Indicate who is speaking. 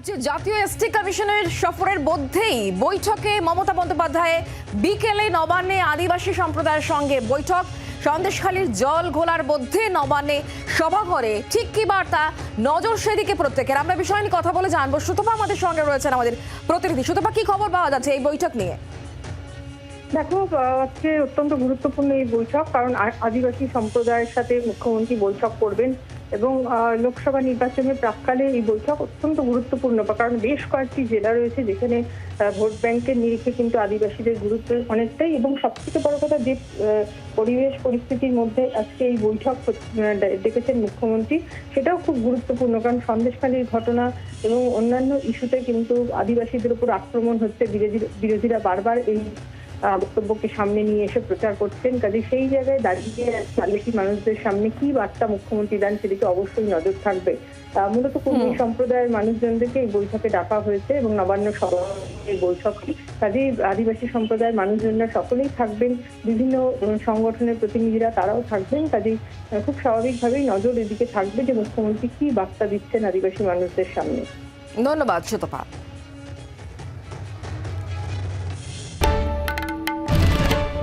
Speaker 1: রাজ্যে জাতীয় এসটি কমিশনের সফরের মধ্যেই বৈঠকে মমতা বন্দ্যোপাধ্যায় বিকেলে নবান্নে আদিবাসী সম্প্রদায়ের সঙ্গে বৈঠক। সন্দেশখালীর জল ঘোলার মধ্যে নবান্নে সভা করে ঠিক কি বার্তা? নজর সেদিকে প্রত্যেকের। আমরা বিষয় নিয়ে কথা বলে জানব। সুতপা আমাদের সঙ্গে রয়েছেন আমাদের প্রতিনিধি। সুতপা, কি খবর পাওয়া যাচ্ছে এই বৈঠক নিয়ে?
Speaker 2: দেখো, আজকে অত্যন্ত গুরুত্বপূর্ণ এই বৈঠক। কারণ আদিবাসী সম্প্রদায়ের সাথে মুখ্যমন্ত্রী বৈঠক করবেন এবং লোকসভা নির্বাচনের প্রাককালে এই বৈঠক অত্যন্ত গুরুত্বপূর্ণ কারণ বেশ কয়েকটি জেলা রয়েছে যেখানে ভোট ব্যাংকের নিরিখে কিন্তু আদিবাসীদের গুরুত্ব অনেকটাই এবং সবথেকে বড় কথা যে পরিবেশ পরিস্থিতির মধ্যে আজকে এই বৈঠক ডেকেছেন মুখ্যমন্ত্রী, সেটাও খুব গুরুত্বপূর্ণ কারণ সন্দেশখালীর ঘটনা এবং অন্যান্য ইস্যুতে কিন্তু আদিবাসীদের উপর আক্রমণ হচ্ছে বিরোধী- বিরোধীরা বারবার এই বক্তব্যকে সামনে নিয়ে এসে প্রচার করছেন। কাজে সেই জায়গায় দাঁড়িয়ে আদিবাসী মানুষদের সামনে কি বার্তা মুখ্যমন্ত্রী দেন সেদিকে অবশ্যই নজর থাকবে। মূলত কর্মী সম্প্রদায়ের মানুষজনদেরকে এই বৈঠকে ডাকা হয়েছে এবং নবান্ন সভা এই বৈঠকে কাজেই আদিবাসী সম্প্রদায়ের মানুষজনরা সকলেই থাকবেন বিভিন্ন সংগঠনের প্রতিনিধিরা তারাও থাকবেন। কাজেই খুব স্বাভাবিকভাবেই নজর এদিকে থাকবে যে মুখ্যমন্ত্রী কি বার্তা দিচ্ছেন আদিবাসী মানুষদের সামনে।
Speaker 1: ধন্যবাদ সুতপা।